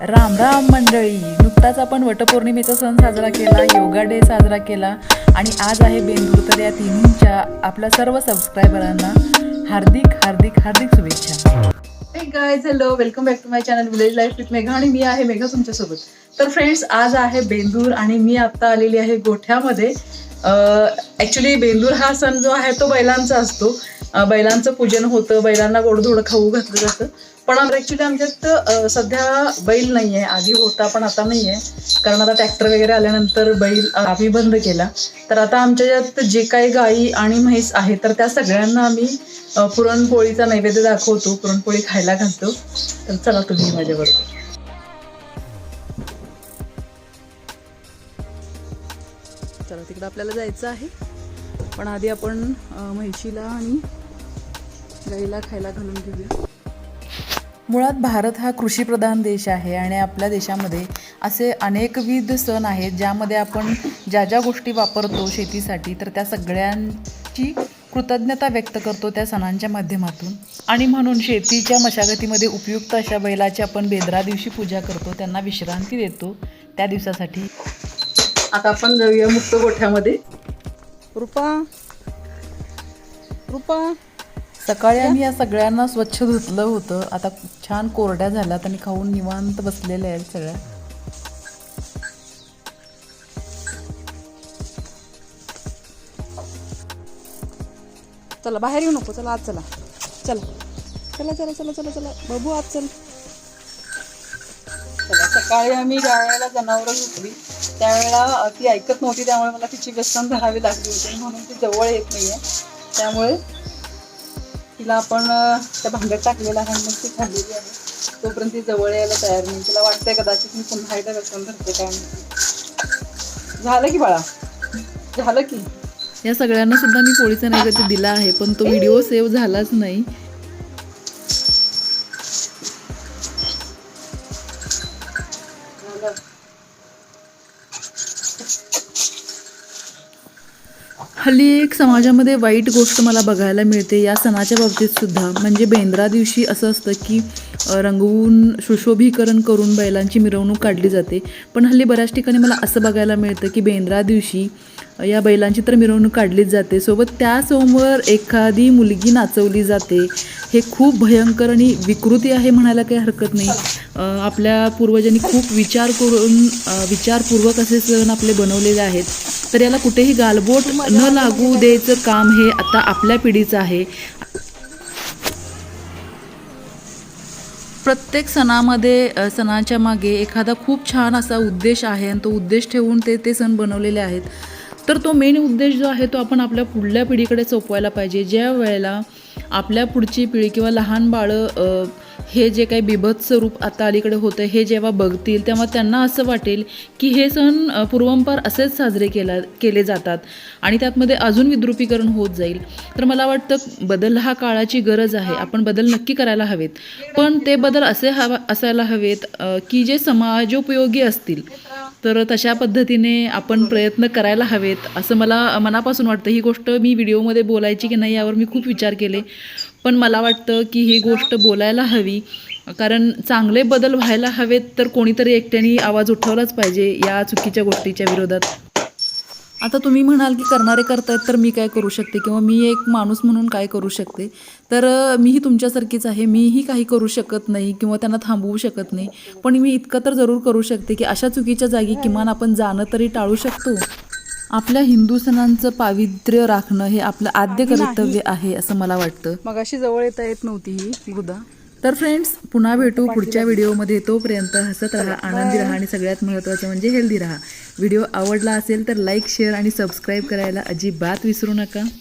राम राम मंडळी. नुकताच आपण वटपौर्णिमेचा सण साजरा केला योगा डे साजरा केला आणि आज आहे बेंदूर तर या तिन्हींच्या आपल्या सर्व सबस्क्रायबरांना हार्दिक हार्दिक हार्दिक शुभेच्छा. Hey guys hello welcome back to my channel village life with Megha आणि मी आहे मेघा तुमच्यासोबत. तर फ्रेंड्स आज आहे बेंदूर आणि मी आता आलेली आहे गोठ्यामध्ये. ॲक्च्युली बेंदूर हा सण जो आहे तो बैलांचा असतो. बैलांचं पूजन होतं बैलांना गोडधोड खाऊ घातलं जातं. पण ॲक्च्युली आमच्यात सध्या बैल नाही आहे आधी होता पण आता नाही आहे कारण आता ट्रॅक्टर वगैरे आल्यानंतर बैल आम्ही बंद केला. तर आता आमच्यात जे काही गाई आणि म्हैस आहे तर त्या सगळ्यांना आम्ही पुरणपोळीचा नैवेद्य दाखवतो. पुरणपोळी खायला घालतो. तर चला तुम्ही माझ्याबरोबर. चला तिकडं आपल्याला जायचं आहे. पण आधी आपण म्हैशीला आणि गाईला खायला घालून घेऊया. मुळात भारत हा कृषीप्रधान देश आहे आणि आपल्या देशामध्ये असे अनेकविध सण आहेत ज्यामध्ये आपण ज्या ज्या गोष्टी वापरतो शेतीसाठी तर त्या सगळ्यांची कृतज्ञता व्यक्त करतो त्या सणांच्या माध्यमातून. आणि म्हणून शेतीच्या मशागतीमध्ये उपयुक्त अशा बैलाची आपण बेंद्रा दिवशी पूजा करतो त्यांना विश्रांती देतो त्या दिवसासाठी. आता आपण जाऊया मुक्त गोठ्यामध्ये. रुपा रुपा. सकाळी आम्ही या सगळ्यांना स्वच्छ धुतलं होतं. आता छान कोरड्या झाल्यात आणि खाऊन निवांत बसलेल्या आहेत सगळ्या चला बाहेर येऊ नको. चला आज चला. चला. चला चला चला चला चला. बाबू आज चल. चला सकाळी आम्ही गावाला जनावरं घेतली त्यावेळेला ती ऐकत नव्हती त्यामुळे मला तिची व्यसन धरावी लागली होती म्हणून ती जवळ येत नाहीये. त्यामुळे तिला आपण त्या भांड्यात टाकलेलं आहे मग ती खाल्लेली आहे. तोपर्यंत ती जवळ यायला तयार नाही. तिला वाटतंय कदाचित मी पुन्हा एकदा व्यसन धरते काय नाही? झालं की बाळा. झालं की. या सगळ्यांना सुद्धा मी पोळीचा नैवेद्य दिला आहे पण तो व्हिडिओ सेव्ह झालाच नाही. हल्ली एक समाजामध्ये वाईट गोष्ट मला बघायला मिळते या सणाच्या बाबतीत सुद्धा. म्हणजे बेंद्रा दिवशी असं असतं की रंगवून सुशोभीकरण करून बैलांची मिरवणूक काढली जाते. पण हल्ली बऱ्याच ठिकाणी मला असं बघायला मिळतं की बेंद्रा दिवशी या बैलांची तर मिरवणूक काढलीच जाते. सोबत त्यासमोर एखादी मुलगी नाचवली जाते. हे खूप भयंकर आणि विकृती आहे म्हणायला काही हरकत नाही. आपल्या पूर्वजांनी खूप विचार करून विचारपूर्वक असे सण आपले बनवलेले आहेत. तर याला कुठेही गालबोट न लागू द्यायचं काम हे आता आपल्या पिढीचं आहे. प्रत्येक सणामध्ये सणाच्या मागे एखादा खूप छान असा उद्देश आहे आणि तो उद्देश ठेवून ते ते सण बनवलेले आहेत. तर तो मेन उद्देश जो आहे तो आपण आपल्या पुढल्या पिढीकडे सोपवायला पाहिजे. ज्या वेळेला आपल्या पुढची पिढी किंवा लहान बाळं हे जे काही बिभत्स रूप आता अलीकडे होतं हे जेव्हा बघतील तेव्हा त्यांना असं वाटेल की हे सण पूर्वंपार असेच साजरे केला केले जातात आणि त्यातमध्ये अजून विद्रुपीकरण होत जाईल. तर मला वाटतं बदल हा काळाची गरज आहे. आपण बदल नक्की करायला हवेत. पण ते बदल असे हवा असायला हवेत की जे समाजोपयोगी असतील. तर तशा पद्धतीने आपण प्रयत्न करायला हवेत असं मला मनापासून वाटतं. ही गोष्ट मी व्हिडिओमध्ये बोलायची की नाही यावर मी खूप विचार केले. पण मला वाटतं की ही गोष्ट बोलायला हवी. कारण चांगले बदल व्हायला हवेत तर कोणीतरी एकट्याने आवाज उठवलाच पाहिजे या चुकीच्या गोष्टीच्या विरोधात. आता तुम्ही म्हणाल की करणारे करतायत तर मी काय करू शकते? किंवा मी एक माणूस म्हणून काय करू शकते? तर मीही तुमच्यासारखीच आहे. मीही काही करू शकत नाही किंवा त्यांना थांबवू शकत नाही. पण मी इतकं तर जरूर करू शकते की अशा चुकीच्या जागी किमान आपण जाणं तरी टाळू शकतो. आपल्या हिंदू सणांचं पावित्र्य राखणं हे आपलं आद्य कर्तव्य आहे असं मला वाटतं. मग अशी जवळ येता येत नव्हती ही गुदा तर फ्रेंड्स पुन्हा भेटू पुढच्या व्हिडिओमध्ये. तोपर्यंत हसत राहा आनंदी राहा आणि सगळ्यात महत्त्वाचं म्हणजे हेल्दी राहा. व्हिडिओ आवडला असेल तर लाईक शेअर आणि सबस्क्राईब करायला अजिबात विसरू नका.